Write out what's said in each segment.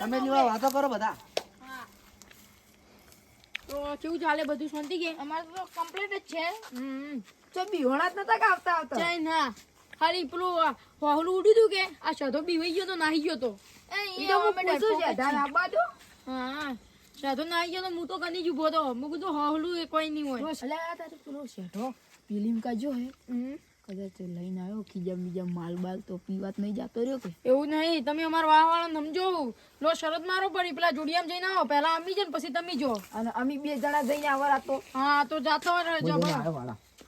તમે જેવા વાતો કરો બધા. તો કેવું ચાલે બધું? શાંતિ કે? અમારે તો કમ્પ્લીટ જ છે. તો બિહોણા જ નતા કે આવતા? આવતા ચાલ ના. ખાલી પેલું હોહલું ઉડ્યું કે? આ સાધો બીવાઈ ગયો તો નાહી ગયો તો. એ તો હું પૂછું છે, હા. નાહી ગયો તો હું તો કની જ ઊભો તો. મેં કીધું હોહલું એ કોઈ નહીં હોય. અલ્યા તારે પેલો શેઠો ફિલ્મ કાજો હે. હમ. કદાચ લઈને આવ્યો ખીજા બીજા માલ બાલ તો પીવાત નહીં જતો રહ્યો કે? એવું નહીં તમે અમારો વાહ વાળા સમજો. લો શરત મારો પડી પેલા જોડિયામ જઈને આવો. પહેલા અમી જાય પછી તમે જો. અને અમી બે જણા જઈને આવરા તો? હા તો જાતો રહેજો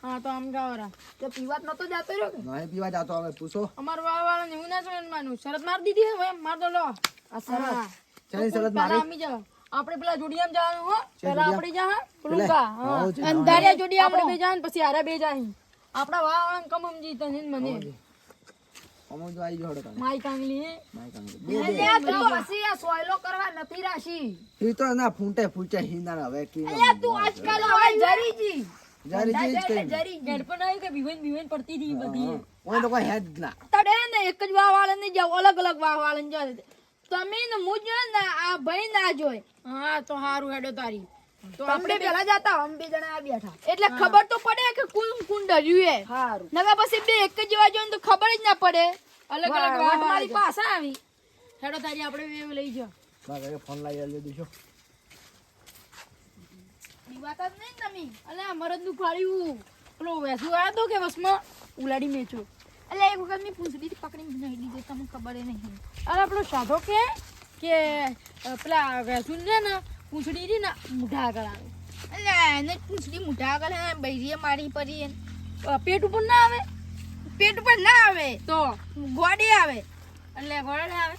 હા તો આમ ગાવરા તો પીવાત નતો જાતો રહ્યો કે? નહીં પીવા જાતો હવે પૂછો. અમારો વાહ વાળા એવું ના સમજવાનું શરત માર દીધી હે એમ માર દો લો. આ શરત હા. ચાલી શરત મારી અમી જાઓ. આપણે પેલા જોડિયામ જવાનું હો. પેલા પહેલા? આપણે જા? હા. આવો અંધારિયા જોડિયા આપણે બે જાન પછી આરા બે જાહી આપડા વાહ વાળા કમ સમજી તને ને મને. અમો જો આવી ગયો તમે માઈ કાંગલી. માઈ કાંગલી. બે બે. અલ્યા તો હસી આ સોયલો કરવા નથી રાશી. ઈ તો ના ફૂંટે ફૂંચે હિંદાણ હવે કી અલ્યા તું આજકાલ હવે જરીજી. જારી જી જ કરી જરી ગડપણ આવી કે ભીવન ભીવન પડતી હતી બધી. ઓય તો કોઈ હેડ ના. તડે ને એક જ વાહ વાળા ને જાવ અલગ અલગ વાહ વાળા ને જાવ. તમે ને મુજ ને આ ભાઈ ના જોય હા તો હારું હેડો તારી. તો આપણે પેલા જતા અમે બે જણા આ બેઠા. એટલે ખબર તો પડે કે કુલ કુલ ડર્યું હે હારું. નકા પછી બે એક જ જેવા જોઈને તો ખબર જ ના પડે. અલગ અલગ વાહ મારી પાસે આવી. હેડો તારી આપણે બે લઈ જો બા ઘરે ફોન લાવી આલી દીધો. વાત જ નહીં તમે. અલે મરદનું ફાડ્યું પેલો વેસુ આવ્યો તો કે વસમાં? ઉલાડી મેચો એટલે એક વખત મેં પૂંછડી પકડીને નહીં લીધી તમને ખબર નહીં. અરે આપણો સાધો કે? કે પેલા વેસુ ને ને પૂંછડી રહી ને મૂઢા આગળ આવે. એટલે એને પૂંછડી મૂઢા આગળ બૈરીએ મારી પડી. પેટ ઉપર ના આવે? પેટ ઉપર ના આવે તો ગોડી આવે. એટલે ગોળે આવે.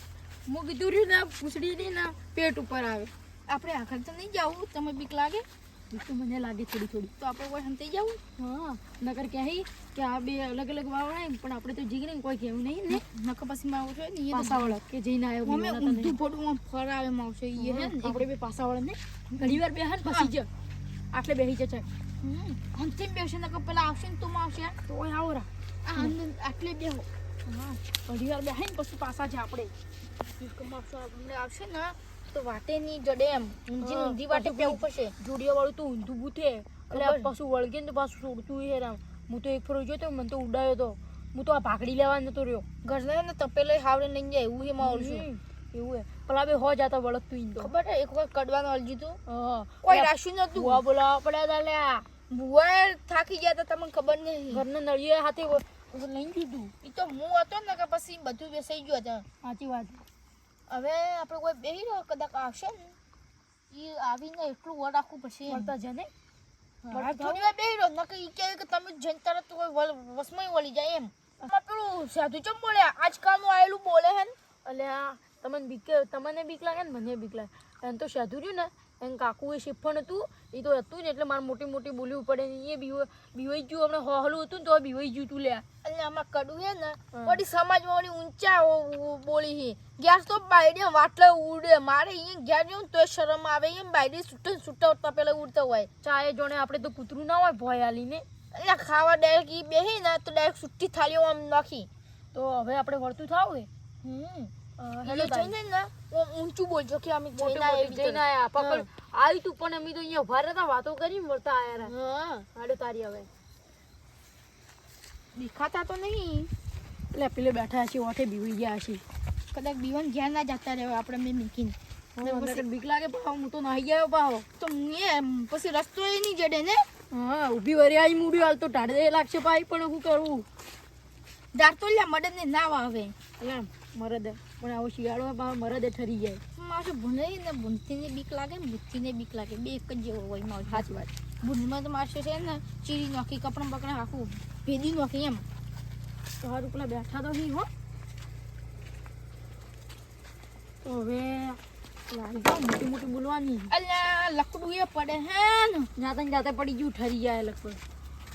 હું કીધું રહ્યું ને, પૂંછડી રહી ને, પેટ ઉપર આવે. આપણે આગળ તો નહીં જવું તમે બીક લાગે? તો મને લાગે થોડી થોડી. તો આપણે કોઈ હંતે જવું? હા. નકર કહે કે આ બે અલગ અલગ વાવડા પણ આપણે તો જીગરે ને કોઈ કેવું નહીં ને. નકર પછી માં આવું છે ને પાસાવાળા કે જઈને આવ્યો અમે ઊંધું ફોટું આમ ફરાવે માં આવશે એ હે ને. આપણે બે પાસાવાળા ને. ઘણી વાર બેહન પછી જ. આટલે બેહી જશે હમ. હંતે બેસે નકર પેલા આવશે ને તું આવશે તો આવો રા. આટલે બેહો. હા ઘણી વાર બેહે ને પછી પાસા છે આપણે. આવશે ને તો વાટે ની જડે એમ. ઊંધી ઊંધી વાટે પેવું પડશે. જોડિયા વાળું તો ઊંધું બૂથે એટલે પાછું વળગે ને તો પાછું છોડતું હે રામ. હું તો એક ફરો જોયો તો મને તો ઉડાયો તો. હું તો આ ભાગડી લેવા નતો રહ્યો. ઘરના ને તપેલો હાવડે નહીં જાય એવું હે માહોલ આવશે એવું હે. પેલા બે હો જાતા વળગતું ઈન તો. ખબર હે એક વખત કડવાનું અલજી તું. કોઈ રાશું નતું બુઆ બોલાવા પડ્યા તા લ્યા. બુઆ થાકી ગયા તા તમને ખબર નહીં. ઘરના નળિયા હાથે લઈ લઈને તું. એ તો હું હતો ને કે પછી બધું બેસાઈ ગયું હતા. સાચી વાત. હવે આપણે કોઈ બેહી રહ્યો કદાચ આવશે ને? એ આવીને એટલું વર રાખવું પડશે મળતા જને થોડી વાર બેહી રહ્યો નકર ઈ કહે કે તમે જઈને તરત કોઈ વલ- વળી જાય એમ. પેલું સાધુ ચમ બોલ્યા આજકાલનું આવેલું બોલે હે ને? એટલે તમને બીક તમને બીક લાગે ને? મને બીક લાગે. એમ તો સાધુ રહ્યું ને? એમ કાકુ એ શિફણ હતું એ તો હતું ને એટલે મારે મોટી મોટી બોલવું પડે ને એ બીવ બીવાઈ ગયું હમણાં હોહલું હતું ને તો બીવાઈ ગયું તું લ્યા એટલે આમાં કડું હે ને પછી સમાજમાં ઊંચા બોલી હે. ગેસ તો બાયડે વાટલે ઉડે મારે અહીંયા ઘેર જવું તો શરમ આવે એમ બાયડે છૂટે છૂટા ઉડતા પેલા ઉડતા હોય. ચાય જોણે આપણે તો કૂતરું ના હોય ભોય આલીને. એટલે ખાવા ડાયરેક્ટ ઈ બેહી ને તો ડાયરેક્ટ સુટ્ટી થાળીઓ આમ નાખી. તો હવે આપણે વળતું થાવું હે? હમ. હેલો ઊંચું બોલજો કે અમે જઈને આયા પકડ આવી તું પણ અમે તો અહીંયા ઊભા રહેતા વાતો કરી મળતા આયા રા હા. હાડો તારી હવે. દેખાતા તો નહીં. એટલે પેલે બેઠા છે ઓઠે બીવી ગયા છે કદાચ બીવન ઘેર ના જતા રહે આપણે મેં મીકીને. બીક લાગે પાહો હું તો નાહી ગયો પાહો. તો હું એમ પછી રસ્તો એ નહીં જડે ને? હા ઊભી વરી આવી મૂડી હાલ તો ટાઢે લાગશે ભાઈ પણ હું કરવું દાંત તો લ્યા મદદ ને ના આવે એટલે મરદ. પણ આવો શિયાળો બા મરદે ઠરી જાય. મારે ભૂલે ને ભૂનતીને બીક લાગે ને બુદ્ધિને બીક લાગે. બે એક જ જેવો હોય મારું. સાચી વાત. ભૂનમાં તો મારશે છે ને ચીરી નાખી કપડા બકડા આખું ભેદી નાખી એમ. તો હારું પેલા બેઠા તો નહીં હો. તો હવે વાળી જાઓ મોટી મોટી બોલવાની. અલ્યા લકડું એ પડે હે ને. જાતે ને જાતે પડી ગયું ઠરી જાય લગભગ.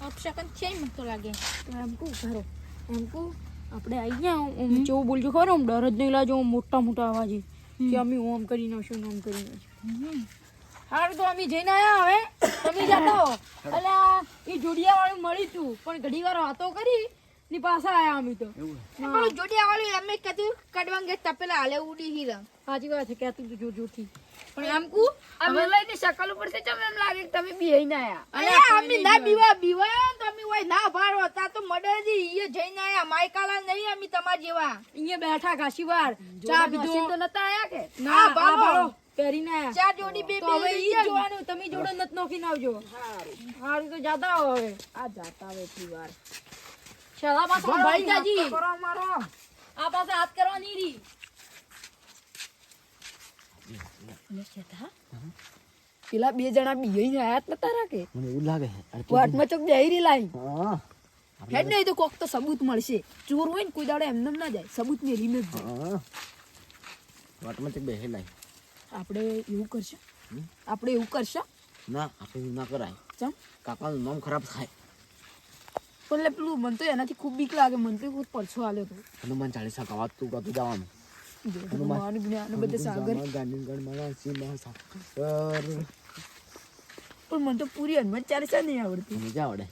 અપશકન છે મને તો લાગે. તો એમ કહું ઘરે. એમ કહું આપણે આવી ગયા જેવું બોલજો ખરો આમ ડર જ નહીં લાજો મોટા મોટા અવાજે કે અમે ઓમ કરી નાખશું ઓમ કરી નાખશું. હારું તો અમે જઈને આયા હવે. તમે જાતો એટલે એ જોડિયા વાળું મળી તું પણ ઘડી વાર વાતો કરી ની પાછા આયા અમે તો. પેલું જોડિયા વાળું એમ કહેતું કડવાંગે તપેલા હાલે ઉડી હીરા. સાચી વાત છે કહેતું તું જોર જોરથી. પણ એમ કુ આ વેલાઈની શકલ ઉપરથી ચમ એમ લાગે કે તમે બેહીને આયા. અરે અમે ના બીવા બીવા તમે હોય ના ભાડો તા તો મડેજી ઈએ જઈને આયા. માઈકાલા નહીં અમે તમાર જેવા. ઈએ બેઠા ઘાસીવાર ચા પીધો તો નતા આયા કે? ના ભાળો પહેરીને આયા. ચાર જોડી બે બે ઈ જોવાનું તમે જોડો નત નોખીને આવજો. હારું. તો જાતા હવે. આ જાતા હવે એટલી વાર. પાસે સંભાળી જાજી કરો મારો આ પાસે હાથ કરવાની રી પેલા બે જણા બી આયા જ નતા રાખે. મને એવું લાગે વાટમાં ચોક જઈ રી લાઈ. હેડ નહીં તો કોક તો સબૂત મળશે. ચોર હોય ને કોઈ દાડે એમને એમ ના જાય. સબૂત ને રીમે વાટમાં તે બેહે લાઈ. આપણે એવું કરશું? આપણે એવું કરશું? ના આપણે એવું ના કરાય. ચમ? કાકાનું નામ ખરાબ થાય. પણ લે પેલું મને તો એનાથી ખૂબ બીક લાગે. મને તો કોઈ પરછો આલ્યો તો. હનુમાન ચાલીસા ગાવા તું કતું જવાનું. હનુમાન જ્ઞાન બધે સાગર પણ મને તો પૂરી હનુમાન ચાલીસા નહીં આવડતી મજા આવડે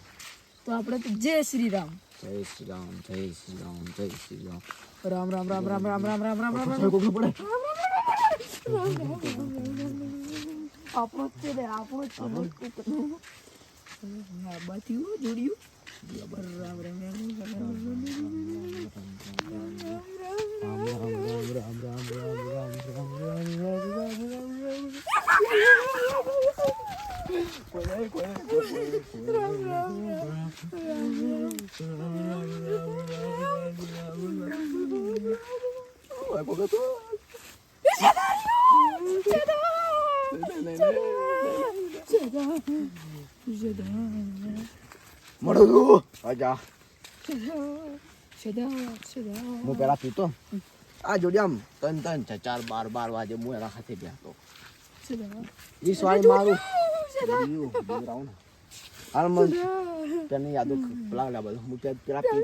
તો આપણે તો જય શ્રી રામ જય શ્રી રામ જય શ્રી રામ જય શ્રી રામ રામ રામ રામ રામ રામ રામ રામ રામ રામ આપણો જ છે આપણો જોડ્યું રામ રામ રામ રામ રામ રામ 뭐라고? 아자. હું પેલા પીતો આ જોડે આમ ત્રણ ત્રણ ચાર ચાર બાર બાર વાગે હું એના ખાતે બેસતો સદા વીસ મારું. હાલ મન તને યાદો પેલા બધું હું ત્યાં પેલા પી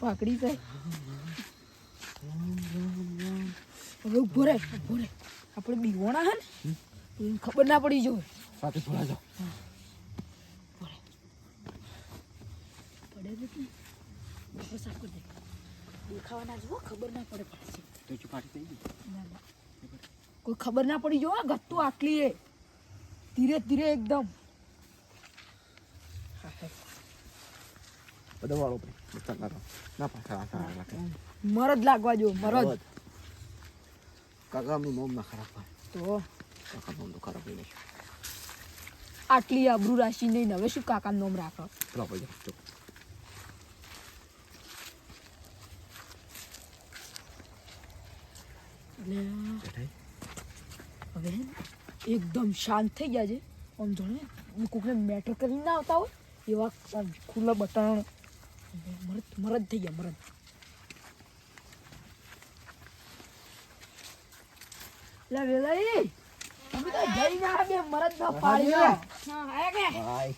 પાકડી થાય હવે ઊભો રે ઊભો રે આપણે બીવાણા હે ને એને ખબર ના પડી જો સાથે થોડા જાઓ. પડે નથી સાફ કરી દે દેખાવાના જો ખબર ના પડે પાછી તો ચુપાટી થઈ ગઈ. ના ના. કોઈ ખબર ના પડી. જો આ ગત્તુ આટલી એ. ધીરે ધીરે એકદમ. બધો વાળો કાકા ના પાછા મરદ લાગવા જો મરદ. કાકા મોમ ના ખરાબ થાય. તો? કાકા મોમ તો ખરાબ હોય આટલી આબરૂ રાશિ નહીં હવે શું કાકાનું નામ રાખો? ચૂપ એટલે હવે એકદમ શાંત થઈ ગયા છે. આમ જોડે ને કોકને મેટર કરીને ના આવતા હોય એવા ખુલ્લા બટણ. મરદ મરદ થઈ ગયા મરદ. લે વેલાઈ અમે તો જઈને આ બે મરદ ના પાડી ગયા. હા આયા કે ભાઈ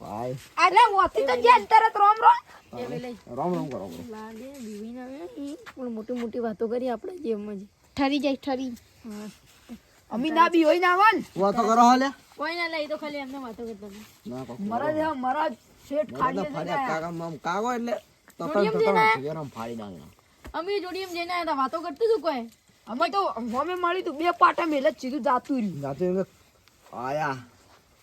ભાઈ. અરે ઓથી તો જ્યાં તરત રોમ રોમ. રામ રામ કરો લાગે બીવીને આવે પણ મોટી મોટી વાતો કરી આપણે જેમ જ. ઠરી જાય ઠરી. અમે ના બી હોય ના વાન વાતો કરો હાલે. કોઈ ના લે ઈ તો ખાલી એમને વાતો કરતા ના મરદ હે મરદ શેઠ થઈ ફાડ્યા ગયા કાકા મામ કાગો એટલે જોડિયમ જેના? ગરમ ફાડી નાખે. અમે જોડી એમ જઈને હતા વાતો કરતું તું કોઈ? અમે તો અમે મળી તું બે પાટા મેલે જ સીધું જાતું રહ્યું. જાતું આયા.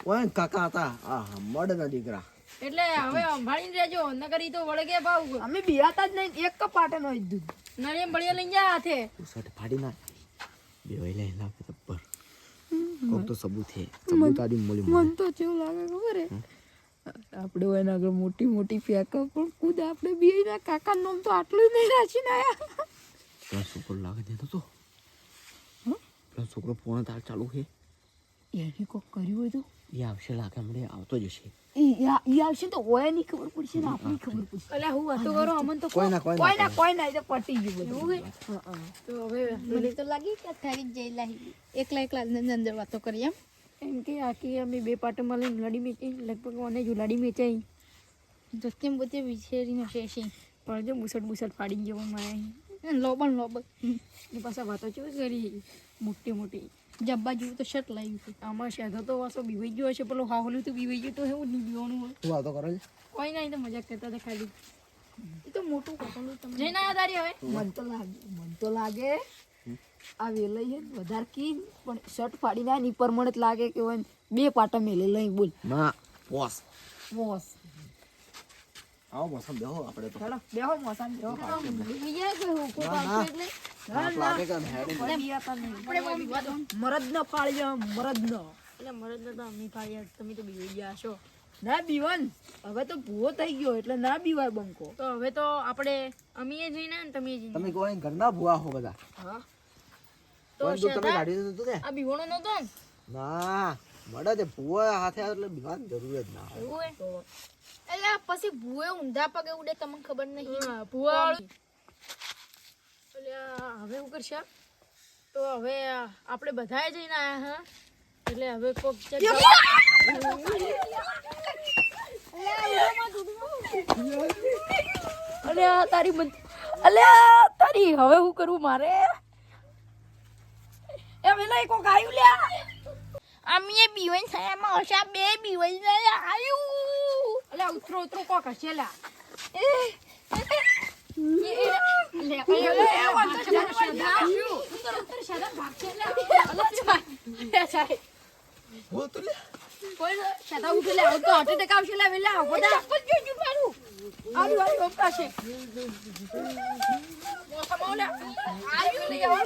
ઓય કાકા હતા. આ મડ ના દીકરા. એટલે હવે સંભાળીને રહેજો નકર ઈ તો વળગે ભાવ. અમે બિહાતા જ નહીં એક ક પાટે નો દીધું. નરેમ બળિયા લઈ જા હાથે. સટ ફાડી નાખ. બે કે તબ્બર કોક તો સબૂત હે. સબૂત આદી મોલી મન તો કેવું લાગે ખબર હે. આપણે એના આગળ મોટી મોટી ફેંકા પણ ખુદ આપણે બે ના કાકા નામ તો આટલું નહીં રાખીને આયા. પેલા છોકરો લાગે દેતો તો પેલા છોકરો ફોન તાર ચાલુ છે. એને કોક કર્યું હોય તો? એ આવશે લાગે હમણાં આવતો જ હશે. ઈ આવશે તો ઓયની ખબર પડશે ને આપણી ખબર પડશે. એટલે હું વાતો કરો અમન તો કોઈ ના કોઈ ના કોઈ ના એ તો પટી ગયું બધું. તો હવે મને તો લાગી કે થારી જઈલા એકલા એકલા અંદર અંદર વાતો કરી એમ. એમ કે આખી અમે બે પાટોમાં લઈને લડી મેચી લગભગ મને જ ઉલાડી મેચાઈ. ધોતી બધે વિછેરીનો શેષી પણ જો મુસટ મુસટ ફાડી ગયો મારે લોબન લોબણ એ પાછા વાતો કેવી કરી? મોટી મોટી. જબ્બા જેવું તો શર્ટ લાવ્યું છે આમાં શેધો તો વાસો બીવાઈ ગયો હશે પેલો હાહોલું તો બીવાઈ ગયું તો એવું નહીં બીવાનું હોય. તું વાતો કરો છે? કોઈ નહીં તો મજાક કરતા હતા ખાલી. એ તો મોટું કપડું તમને જઈને આવ્યા તારી હવે. મન તો લાગે મન તો લાગે. આ વેલઈ હે વધારે કી પણ શર્ટ ફાડીને આની ની પરમણ જ લાગે કે હોય ને બે પાટા મેલે લઈ બોલ. ના બોસ બોસ આવો મોસમ બેહો આપણે તો. ચલો બેહો મોસમ બેહો. કે હું કોઈ ના, ના. પાછું એટલે કે મરદ ન પાળ્યો મરદ ન એટલે મરદ નતા અમી પાળ્યા તમે તો બીવી ગયા છો ના બીવન. હવે તો ભૂવો થઈ ગયો એટલે ના બીવાય બંકો. તો હવે તો આપણે અમીએ જઈને ને તમે જઈને. તમે કોઈ ઘરના ભૂવા હો બધા? હા. તો તમે ગાડી કાઢી દીધું તું ને આ બીવણો નતો ને? ના. મળે તે ભૂવા હાથે એટલે બીમાર જરૂર જ ના હે તો એટલે પછી ભૂએ ઊંધા પગે ઉડે તમને ખબર નહીં? ભૂવા એટલે હવે શું કરશે તો હવે આપણે બધાએ જઈને આયા હા? એટલે હવે કોક અલે તારી મન અલે તારી હવે હું કરું મારે? એ વેલા કોક આયુ લ્યા. અમે બીવાઈ થયામાં હશા બે બીવાઈ આયું અલે ઉતરો ઉતરો કોક હશે લ્યા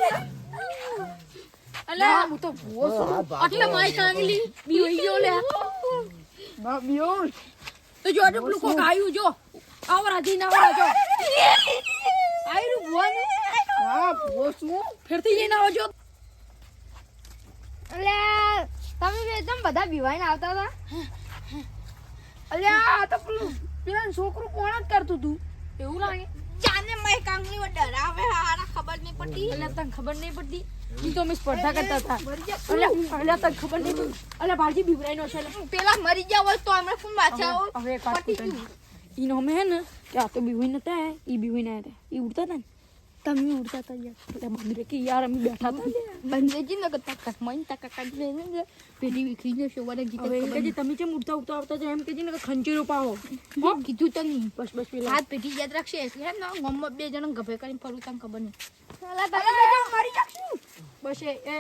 હું તું હું તો ભૂવો છું. એટલે મારી કાંગલી બીવાઈ ગયો લે. ના બીઓ તો જો આટલું પેલું કોક આયુ જો. આવો રાજી ના આવો જો આયરું ભૂવાનું? હા ભૂવો છું. ફેરથી જઈને જો. તમે બે એકદમ બધા બીવાઈને આવતા હતા. અલ્યા આ તો પેલું પેલા છોકરું કોણ જ કરતું તું? એવું લાગે. ચાને મેં કાંગલી ડરાવે હારા ખબર નહીં પડતી. એટલે તને ખબર નહીં પડતી? ઈ તો અમે સ્પર્ધા કરતા હતા. અલ્યા અલ્યા તને ખબર નહીં પડતી અલ્યા ભાજી છે પેલા મરી ગયા હોય તો અમે ફોન પાછા હવે એક વાત ઈનો અમે હે ને કે આ તો બીવી નતા ઈ બીવી ના હતા. ઈ ઉડતા હતા ને? તમે ઉડતા હતા યાર. એટલે બંદરે કે યાર અમે બેઠા હતા બંધેજી ન કરતા તક મન તક કાઢી પેટી વિખરી જશે વડે ગીત હવે એમ તમે કેમ ઉડતા ઉડતા આવતા જાય એમ કહેજે ને કે ખંચેરો પાવો કીધું તો નહીં. બસ બસ પેલા. હાથ પેટી યાદ રાખશે એટલે હે ને ગમમાં બે જણા ગભે કરીને ફરું તને ખબર નહીં. બસ એ એ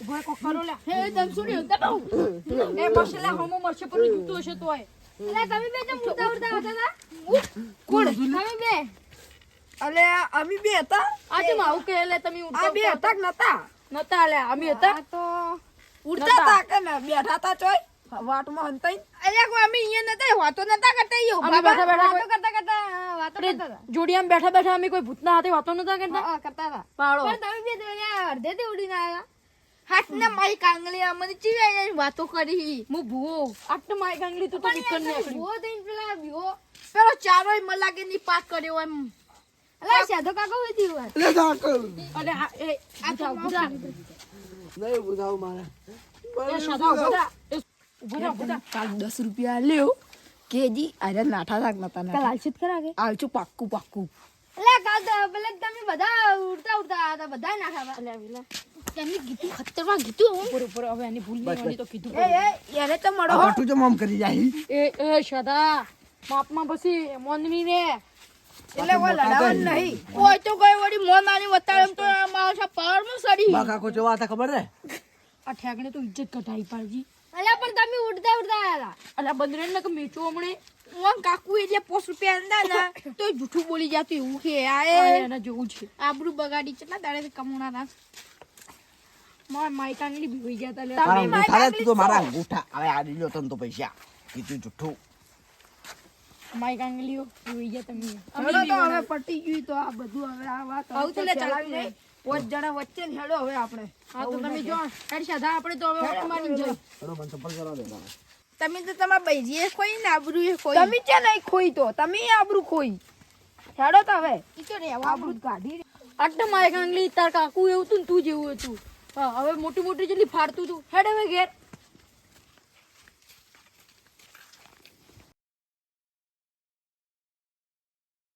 ઊભો કોક કરો લે હે દમસુડી દબાવ એ બસ લે હમો મરશે પર જૂતું હશે તોય. એટલે તમે બે ઉડતા કોણ? તમે બે. અલે અમે બે હતા. આ કેમ આવું કહે લે તમે આ બે હતા કે નતા? નતા લે અમે હતા. તો ઉડતા હતા. કે બેઠા હતા ચોય. વાટમાં હંતાઈ અલ્યા કોઈ અમે અહીંયા નતા વાતો નતા કરતા યો અમે બેઠા બેઠા વાતો કરતા કરતા વાતો કરતા જોડિયામાં બેઠા બેઠા અમે કોઈ ભૂતના હાથે વાતો નતા કરતા? હા કરતા હતા. પાડો પણ તમે બે તો અહીંયા અડધેથી ઉડીને આવ્યા હાથ ને મારી કાંગલી અમને ચીવાઈ જાય વાતો કરી? હું ભૂવો. આટલું મારી ગાંગલી તું તો વિકન ને ભૂવો થઈને પેલા ભીવો પેલો ચારોય મલાકે ની પાક કર્યો એમ. અલા સાધો કાકો હતી હોય લે સાકલ અને એ બુધા બુધા નહીં બુધાવ મારે. એ સાદા બુધા 10 રૂપિયા લ્યો કેજી અરે નાઠા થાક નતા કાલ લાલચિત કરા કે? આવજો પાક્કું પાક્કું. લે કાલ તો પેલે તમે બધા ઉડતા ઉડતા હતા બધા નાખા અલ્યા વેલા. તેમને ગીતું ખતરમાં ગીતું ઉપર ઉપર હવે આની ભૂલ નહીં તો કીધું એ એ યારે તો મળો હાટું જ આમ કરી જાય? એ એ સદા માપમાં પછી મોનવી ને એટલે કોઈ લડાવવાનું નહીં. કોઈ તો કોઈ વળી મોન મારી વતાડે તો મારા પાવરમાં સડી. બાકા ખબર રે આ ઠેકણે તો ઇજ્જત કઢાઈ પાડજી. અલ્યા પણ તમે ઉડતા ઉડતા આયા અલા બંદરે ને કે મેચો હમણે. હતા કાકુ એટલે પોસ રૂપિયા અંદા ના તો જૂઠું બોલી જાતું એવું કે આ એના જેવું છે. આબરૂ બગાડી કેટલા દાડે કમોણા ના માર માઈકાંગડી ભીવી ગયા તા લે. મારા અંગૂઠા તું તો મારા અંગૂઠા. હવે આ લીલો તન તો પૈસા. કીધું જુઠ્ઠું માઈ કાંગલીઓ ભીવી ગયા તમે હવે તો હવે પટી ગયું તો આ બધું હવે આ વાત આવું તો લે ચલાવી નહીં પાંચ જણા વચ્ચે ને હેડો હવે આપણે. હા તો તમે જો હેડ સાદા આપણે તો હવે ઓટો મારી જઈ હેડો મને ચપ્પલ કરવા દે તમે તો તમારા બૈજીએ ખોઈ ને આબરૂ એ ખોઈ. તમે છે નહીં ખોઈ તો તમે આબરૂ ખોઈ. હેડો તો હવે. ઈ તો રહેવા આબરૂ કાઢી આટલે માય કાંગલી તાર કાકુ એવું તું ને તું જેવું હતું. હા હવે મોટી મોટી જેટલી ફાડતું તું. હેડ હવે ઘેર.